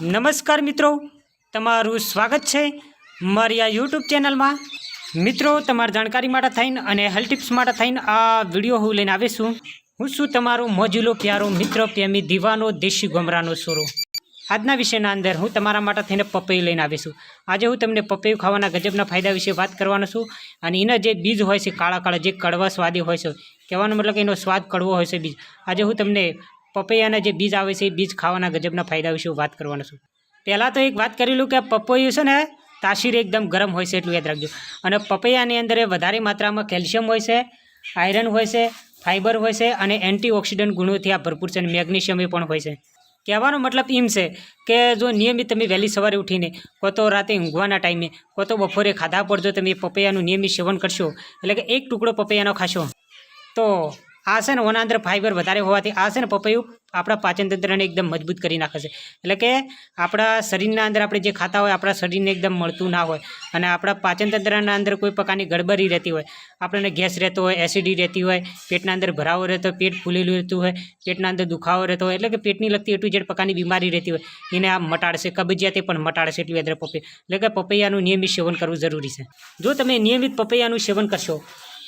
નમસ્કાર મિત્રો, તમારું સ્વાગત છે મારી આ યુટ્યુબ ચેનલમાં. મિત્રો, તમારી જાણકારી માટે થઈને અને હેલ્થ ટિપ્સ માટે થઈને આ વીડિયો હું લઈને આવીશું હું છું તમારો મોજીલો, પ્યારો, મિત્ર, પ્રેમી, દીવાનો, દેશી ગમરાનો સોરો. આજના વિષયના અંદર હું તમારા માટે થઈને પપૈયું લઈને આવીશું આજે હું તમને પપૈયું ખાવાના ગજબના ફાયદા વિશે વાત કરવાનો છું અને એના જે બીજ હોય છે, કાળા કાળા જે કડવા સ્વાદી હોય છે, કહેવાનો મતલબ કે એનો સ્વાદ કડવો હોય છે બીજ. આજે હું તમને પપૈયાના જે બીજ આવે છે, એ બીજ ખાવાના ગજબના ફાયદા વિશે વાત કરવાનો છું. પહેલાં તો એક વાત કરેલું કે પપૈયું છે ને, તાસીર એકદમ ગરમ હોય છે એટલું યાદ રાખજો. અને પપૈયાની અંદર વધારે માત્રામાં કેલ્શિયમ હોય છે, આયરન હોય છે ફાઇબર હોય છે અને એન્ટીઓક્સિડન્ટ ગુણોથી આ ભરપૂર છે અને મેગ્નેશિયમ એ પણ હોય છે. કહેવાનો મતલબ એમ છે કે જો નિયમિત તમે વહેલી સવારે ઉઠીને, કો તો રાતે ઊંઘવાના ટાઈમે, કો તો બપોરે ખાધા પર જો તમે પપૈયાનું નિયમિત સેવન કરશો, એટલે કે એક ટુકડો પપૈયાનો ખાશો. તો આ ઓના અંદર ફાઇબર વધારે હોવાથી આ પપૈયું આપણા પાચન તંત્રને એકદમ મજબૂત કરી નાખે છે. એટલે કે આપણા શરીરના અંદર આપણે જે ખાતા હોય, આપણા શરીરને એકદમ મળતું ના હોય અને આપણા પાચન તંત્રના અંદર કોઈ પ્રકારની ગડબડી રહેતી હોય, આપણને ગેસ રહેતો હોય એસિડી રહેતી હોય, પેટના અંદર ભરાવો રહેતો હોય, પેટ ફૂલેલું રહેતું હોય, પેટના અંદર દુખાવો રહેતો હોય, એટલે કે પેટની લગતી એટલી જેડ પ્રકારની બીમારી રહેતી હોય, એને આ મટાડશે, કબજિયાતે પણ મટાડશે એટલું યાદ રાખો પપૈયા એટલે કે પપૈયાનું નિયમિત સેવન કરવું જરૂરી છે. જો તમે નિયમિત પપૈયાનું સેવન કરશો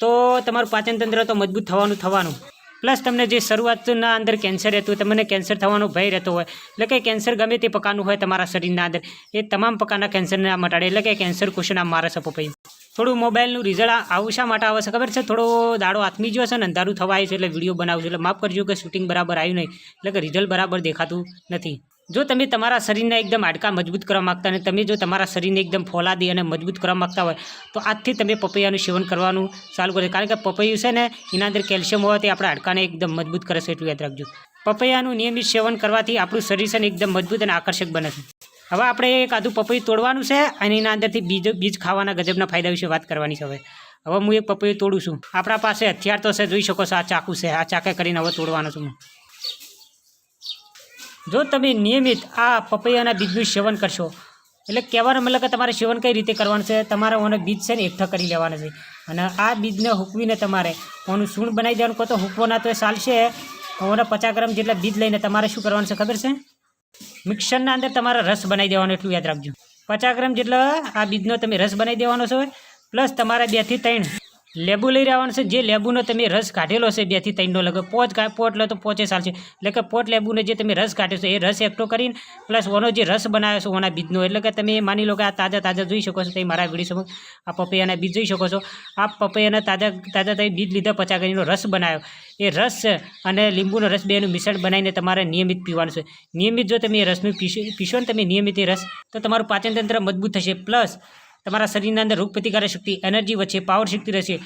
તો તમારું પાચનતંત્ર તો મજબૂત થવાનું થવાનું. પ્લસ તમને જે શરૂઆતના અંદર કેન્સર રહેતું તમને કેન્સર થવાનો ભય રહેતો હોય. એટલે કે કેન્સર ગમે તે પ્રકારનું હોય તમારા શરીરના અંદર. એ તમામ પ્રકારના કેન્સરને મટાડે. એટલે કે કેન્સર ક્વેશ્ચન આ મારે છે પપૈયું થોડું મોબાઈલનું રિઝલ્ટ આવું શા માટે આવે છે ખબર છે? થોડો દાડો આત્મી જો છે ને, અંધારું આવ્યું છે એટલે વીડિયો બનાવું છું એટલે માફ કરજો કે શૂટિંગ બરાબર આવ્યું નહીં. એટલે કે રિઝલ્ટ બરાબર દેખાતું નથી. જો તમે તમારા શરીરને એકદમ હાડકાં મજબૂત કરવા માગતા અને તમે જો તમારા શરીરને એકદમ ફોલાદી અને મજબૂત કરવા માગતા હોય, તો આજથી તમે પપૈયાનું સેવન કરવાનું ચાલુ કરો કારણ કે પપૈયું છે ને, એના અંદર કેલ્શિયમ હોવાથી આપણા હાડકાને એકદમ મજબૂત કરે છે, એટલું યાદ રાખજો. પપૈયાનું નિયમિત સેવન કરવાથી આપણું શરીર છે ને એકદમ મજબૂત અને આકર્ષક બને છે. હવે આપણે એક આધું પપૈયું તોડવાનું છે અને એના અંદરથી બીજ બીજ ખાવાના ગજબના ફાયદા વિશે વાત કરવાની છે હવે. હવે હું એક પપૈયું તોડું છું. આપણા પાસે હથિયાર તો છે, જોઈ શકો છો, આ ચાકુ છે. આ ચાકે કરીને હવે તોડવાનું છું હું. જો તમે નિયમિત આ પપૈયાના બીજનું સેવન કરશો, એટલે કહેવાનો મતલબ કે તમારે સેવન કઈ રીતે કરવાનું છે? તમારે ઓને બીજ છે ને એકઠા કરી લેવાના છે. અને આ બીજને હૂકવીને તમારે ઓનું સૂણ બનાવી દેવાનું કહો તો હૂકવો ના તો એ ચાલશે. ઓને પચાસ ગ્રામ જેટલા બીજ લઈને તમારે શું કરવાનું છે ખબર છે? મિક્સરના અંદર તમારે રસ બનાવી દેવાનો એટલું યાદ રાખજો. પચાસ ગ્રામ જેટલા આ બીજનો તમે રસ બનાવી દેવાનો છો. પ્લસ તમારે બેથી ત્રણ લેબુ લઈ રહેવાનું છે. જે લેબુનો તમે રસ કાઢેલો છે બેથી ત્રણનો, લગભગ પોચ પોટ લો તો પોચે ચાલશે એટલે કે પોટ લેબુને જે તમે રસ કાઢ્યો છે એ રસ એકઠો કરીને, પ્લસ ઓનો જે રસ બનાવ્યો છે ઓના બીજનો, એટલે કે તમે માની લો કે આ તાજા તાજા જોઈ શકો છો તમે મારા વીડિયો આ પપૈયાના બીજ જોઈ શકો છો. આ પપૈયાના તાજા તાજા તમે બીજ લીધા પચા કરીનો રસ બનાવ્યો. એ રસ છે અને લીંબુનો રસ બેનું મિશ્રણ બનાવીને તમારે નિયમિત પીવાનું છે. નિયમિત જો તમે એ રસનું પીશો પીશો ને તમે નિયમિત રસ, તો તમારું પાચનતંત્ર મજબૂત થશે. પ્લસ તમારા શરીરના અંદર રોગ પ્રતિકારક શક્તિ, એનર્જી વચ્ચે પાવર શક્તિ રહેશે.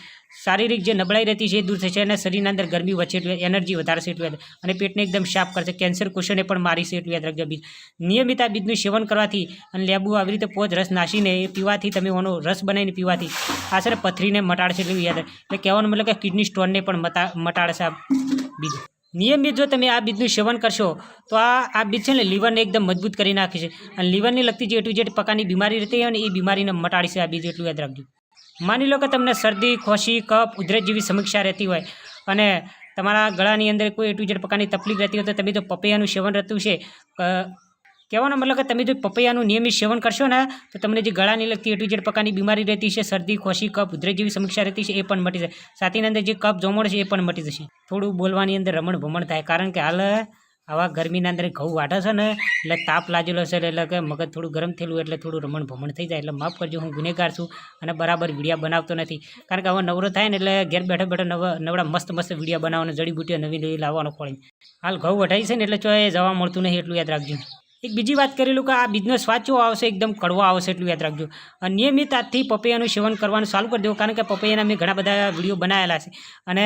શારીરિક જે નબળાઈ રહેતી છે એ દૂર થશે અને શરીરના અંદર ગરમી વચ્ચે એટલે એનર્જી વધારશે એટલું યાદ અને પેટને એકદમ શાર્પ કરશે. કેન્સર ક્વેશ્ચને પણ મારીશે એટલું યાદ રાખજો બીજ નિયમિત આ બીજનું સેવન કરવાથી અને લેબુ આવી રીતે પોચ રસ નાસીને એ પીવાથી તમે ઓનો રસ બનાવીને પીવાથી આ છે ને પથરીને મટાડશે એટલું યાદ એટલે કહેવાનું મતલબ કે કિડની સ્ટોનને પણ મટા મટાડશે આ બીજ. નિયમિત જો તમે આ બીજનું સેવન કરશો, તો આ આ બીજ છે ને લીવરને એકદમ મજબૂત કરી નાખે છે. અને લીવરને લગતી જે ટુ જેડ પ્રકારની બીમારી રહેતી હોય ને એ બીમારીને મટાડી છે આ બીજ, એટલું યાદ રાખજો. માની લો કે તમને શરદી, ખોશી, કફ, ઉધરસ જેવી સમીક્ષા રહેતી હોય અને તમારા ગળાની અંદર કોઈ એ ટુ જેડ પ્રકારની તકલીફ રહેતી હોય તો તમે જો પપૈયાનું સેવન રહેતું છે. કહેવાનો મતલબ કે તમે જો પપૈયાનું નિયમિત સેવન કરશો ને, તો તમને જે ગળાની લગતી એટલી જેટ પ્રકારની બીમારી રહેતી છે, શરદી, ખોશી કપ ઉધરસ જેવી સમસ્યા રહેતી છે, એ પણ મટી જાય. સાથીની અંદર જે કપ જોમણ છે, એ પણ મટી જશે. થોડું બોલવાની અંદર રમણ ભમણ થાય, કારણ કે હાલ આવા ગરમીના અંદર ઘઉં વાટે છે ને, એટલે તાપ લાગેલો છે, એટલે કે મગજ થોડું ગરમ થયેલું એટલે થોડું રમણ ભમણ થઈ જાય. એટલે માફ કરજો, હું ગુનેગાર છું અને બરાબર વિડીયા બનાવતો નથી. કારણ કે હવે નવરો થાય ને, એટલે ઘેર બેઠો બેઠો નવા નવડા મસ્ત મસ્ત વિડીયા બનાવવાનો જડીબુટીઓ નવી નવી લાવવાનો ખોળી હાલ ઘઉં વઢાઈ છે ને, એટલે ચોય જવા મળતું નહીં એટલું યાદ રાખજો. એક બીજી વાત કરેલું કે આ બિઝનેસ વાંચવો આવશે, એકદમ કડવો આવશે એટલું યાદ રાખજો. અને નિયમિત આજથી પપૈયાનું સેવન કરવાનું ચાલુ કરી દેવું, કારણ કે પપૈયાના મેં ઘણા બધા વીડિયો બનાવેલા છે. અને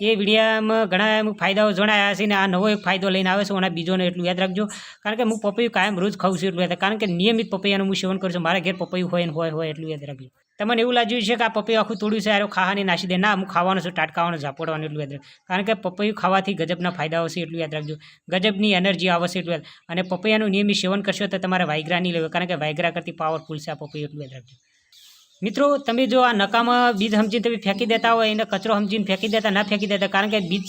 એ વિડીયામાં ઘણા એમ ફાયદાઓ જણાયા છે ને આ નવો એક ફાયદો લઈને આવે છે અને બીજોને એટલું યાદ રાખજો. કારણ કે હું પપૈયું કાયમ રોજ ખાઉં છું એટલું યાદ કારણ કે નિયમિત પપૈયાનું હું સેવન કરું છું, મારા ઘેર પપૈયું હોય ને હોય હોય એટલું યાદ રાખજો. તમને એવું લાગ્યું છે કે આ પપૈયું આખું તોડ્યું છે આરો ખાવાની નાસી દે. ના, હું ખાવાનું છું, ટાટકાવાનું ઝાપોડવાનું એટલું યાદ કારણ કે પપૈયું ખાવાથી ગજબના ફાયદા છે એટલું યાદ રાખજો. ગજબની એનર્જી આવશે એટલું યાદ. અને પપૈયાનું નિયમિત સેવન કરશો તો તમારે વાયગ્રા નહીં લેવું કારણ કે વાયગ્રા કરતી પાવરફુલ છે આ પપૈયું, એટલું યાદ રાખજો. મિત્રો, તમે જો આ નકામાં બીજ સમજીને તમે ફેંકી દેતા હોય, એને કચરો સમજીને ફેંકી દેતા, ના ફેંકી દેતા, કારણ કે બીજ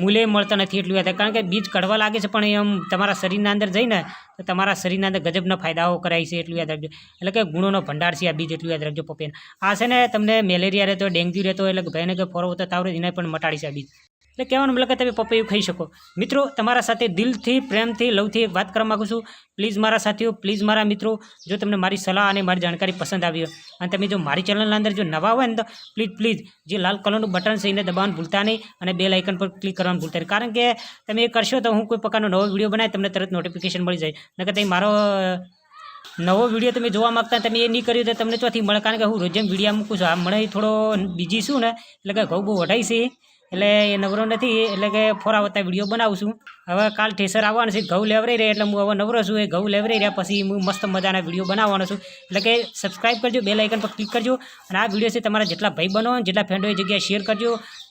મૂલ્ય મળતા નથી એટલું યાદ કારણ કે બીજ કડવા લાગે છે, પણ એ આમ તમારા શરીરના અંદર જઈને તો તમારા શરીરના અંદર ગજબના ફાયદાઓ કરાય છે એટલું યાદ રાખજો. એટલે કે ગુણોનો ભંડાર છે આ બીજ એટલું યાદ રાખજો પપેન. આ છે ને, તમને મેલેરિયા રહેતો, ડેન્ગ્યુ રહેતો, એટલે ભયને કે ફોરો તાવ એને પણ મટાડી છે આ બીજ. એટલે કહેવાનો મતલબ કે તમે પપૈયું ખાઈ શકો. મિત્રો, તમારા સાથે દિલથી, પ્રેમથી, લવથી વાત કરવા માગું છું. પ્લીઝ મારા સાથીઓ, પ્લીઝ મારા મિત્રો, જો તમને મારી સલાહ અને મારી જાણકારી પસંદ આવી હોય અને તમે જો મારી ચેનલના અંદર જો નવા હોય ને તો પ્લીઝ પ્લીઝ, જે લાલ કલરનું બટન છે એને દબાવવાનું ભૂલતા નહીં અને બે લાઇકન પર ક્લિક કરવાનું ભૂલતા નહીં. કારણ કે તમે એ કરશો તો હું કોઈ પ્રકારનો નવો વીડિયો બનાવી તમને તરત નોટિફિકેશન મળી જાય. નકર તમે મારો નવો વીડિયો તમે જોવા માગતા તમે એ નહીં કર્યું તો તમને ચોથી મળે. કારણ કે હું રોજ જેમ વીડિયો મૂકું છું આ મને થોડો બીજી છું ને? એટલે કે ઘઉં બહુ વઢાઈ છે. એટલે એ નવરો નથી, એટલે કે ફોરાવતા વીડિયો બનાવું છું. હવે કાલ ઠેસર આવવાનું છે, ઘઉં લેવરાઈ રહ્યા, એટલે હું હવે નવરો છું, એ ઘઉં લેવરાઈ રહ્યા પછી હું મસ્ત મજાના વીડિયો બનાવવાનો છું. એટલે કે સબસ્ક્રાઈબ કરજો બે લાઇકન પર ક્લિક કરજો, અને આ વીડિયો છે તમારા જેટલા ભાઈ બનો, જેટલા ફ્રેન્ડો એ જગ્યાએ શેર કરજો.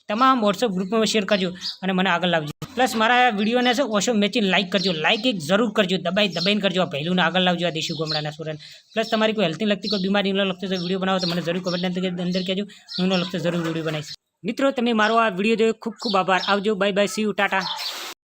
તમામ વોટ્સઅપ ગ્રુપમાં શેર કરજો, અને મને આગળ લાવજો. પ્લસ મારા વિડીયોને છે, ઓછો મેચિંગ લાઇક કરજો લાઇક એક જરૂર કરજો, દબાઈ દબાઈને કરજો, આ પહેલુંને આગળ લાવજો, આ દેશી ગોમડાના સુરન. પ્લસ તમારી કોઈ હેલ્થની લગતી કોઈ બીમારીને લગતો વીડિયો બનાવો તો મને જરૂર કમેન્ટ અંદર કહેજો, હું લગતો જરૂર વીડિયો બનાવીશ. મિત્રો, તમે મારો આ વીડિયો જોયો. ખૂબ ખૂબ આભાર. આવજો. Bye bye. See you tata